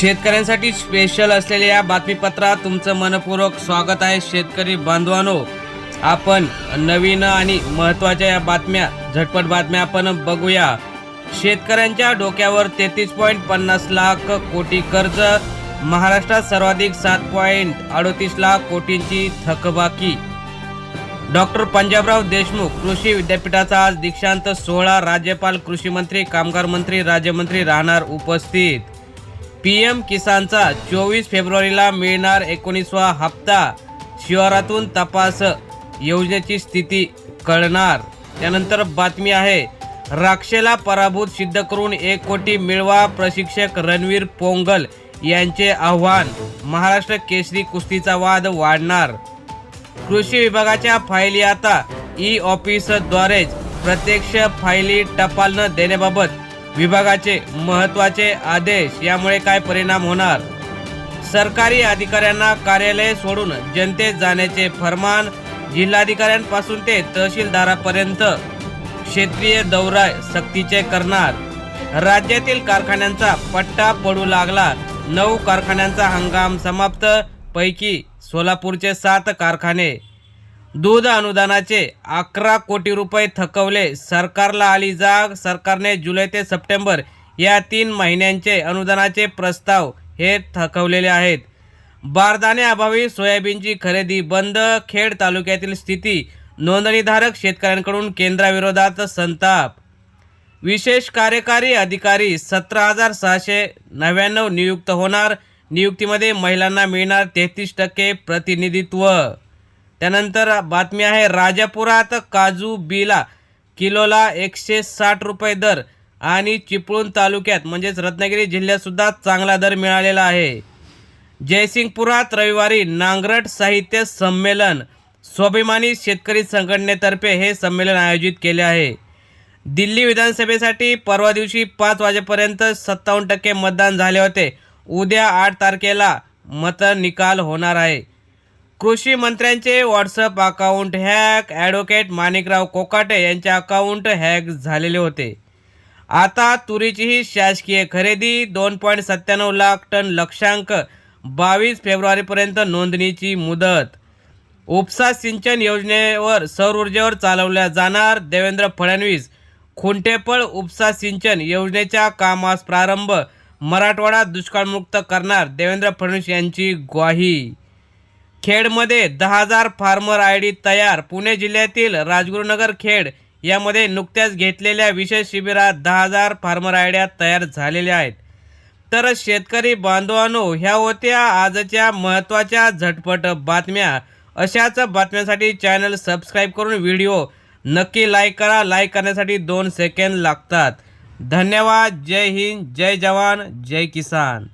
शेतकऱ्यांसाठी स्पेशल असलेल्या या बातमीपत्रात तुमचं मनपूर्वक स्वागत आहे शेतकरी बांधवानो. आपण नवीन आणि महत्त्वाच्या या बातम्या झटपट बातम्या आपण बघूया. शेतकऱ्यांच्या डोक्यावर तेहतीस पॉईंट पन्नास लाख कोटी कर्ज महाराष्ट्रात सर्वाधिक सात पॉईंट अडोतीस लाख कोटींची थकबाकी. डॉक्टर पंजाबराव देशमुख कृषी विद्यापीठाचा आज दीक्षांत सोहळा राज्यपाल कृषी मंत्री कामगार मंत्री राज्यमंत्री राहणार उपस्थित. पी एम किसानचा चोवीस फेब्रुवारीला मिळणार एकोणीसवा हप्ता. शिवारातून तपास योजनेची स्थिती कळणार. त्यानंतर बातमी आहे राक्षेला पराभूत सिद्ध करून एक कोटी मिळवा प्रशिक्षक रणवीर पोंगल यांचे आव्हान. महाराष्ट्र केसरी कुस्तीचा वाद वाढणार. कृषी विभागाच्या फायली आता ई ऑफिसद्वारेच. प्रत्यक्ष फायली टपाल न देण्याबाबत विभागाचे महत्त्वाचे आदेश यामुळे काय परिणाम होणार? सरकारी अधिकाऱ्यांना कार्यालय सोडून जनतेत जाण्याचे फरमान जिल्हाधिकाऱ्यांपासून ते तहसीलदारापर्यंत क्षेत्रीय दौरा सक्तीचे करणार. राज्यातील कारखान्यांचा पट्टा पडू लागला. नऊ कारखान्यांचा हंगाम समाप्त. पैकी सोलापूरचे सात कारखाने दूध अनुदानाचे अकरा कोटी रुपये थकवले. सरकारला आली जाग. सरकारने जुलै ते सप्टेंबर या तीन महिन्यांचे अनुदानाचे प्रस्ताव हे थकवलेले आहेत. बारदाने अभावी सोयाबीनची खरेदी बंद. खेड तालुक्यातील स्थिती नोंदणीधारक शेतकऱ्यांकडून केंद्राविरोधात संताप. विशेष कार्यकारी अधिकारी सतरा हजार सहाशे नव्याण्णव नियुक्त होणार. नियुक्तीमध्ये महिलांना मिळणार तेहतीस टक्के प्रतिनिधित्व. त्यानंतर बातमी आहे राजापुरात काजू बिला किलोला एकशे साठ रुपये दर आणि चिपळूण तालुक्यात म्हणजेच रत्नागिरी जिल्ह्यातसुद्धा चांगला दर मिळालेला आहे. जयसिंगपुरात रविवारी नांगरट साहित्य संमेलन स्वाभिमानी शेतकरी संघटनेतर्फे हे संमेलन आयोजित केले आहे. दिल्ली विधानसभेसाठी परवा दिवशी पाच वाजेपर्यंत सत्तावन्न टक्के मतदान झाले होते. उद्या आठ तारखेला मत निकाल होणार आहे. कृषी मंत्र्यांचे WhatsApp account hack advocate Manikrao Kokate यांचे अकाउंट हॅक झालेले होते. आता तुरीचीही शासकीय खरेदी दोन पॉईंट सत्त्याण्णव लाख टन लक्षांक बावीस फेब्रुवारीपर्यंत नोंदणीची मुदत. उपसा सिंचन योजनेवर सौर ऊर्जेवर चालवल्या जाणार देवेंद्र फडणवीस. खुंटेपळ उपसा सिंचन योजनेच्या कामास प्रारंभ. मराठवाडा दुष्काळमुक्त करणार देवेंद्र फडणवीस यांची ग्वाही. खेडमध्ये दहा हजार फार्मर आय डी तयार. पुणे जिल्ह्यातील राजगुरुनगर खेड यामध्ये नुकत्याच घेतलेल्या विशेष शिबिरात दहा हजार फार्मर आयड्या तयार झालेल्या आहेत. तर शेतकरी बांधवांनो ह्या होत्या आजच्या महत्त्वाच्या झटपट बातम्या. अशाच बातम्यांसाठी चॅनल सबस्क्राईब करून व्हिडिओ नक्की लाईक करा. लाईक करण्यासाठी दोन सेकंद लागतात. धन्यवाद. जय हिंद. जय जवान. जय किसान.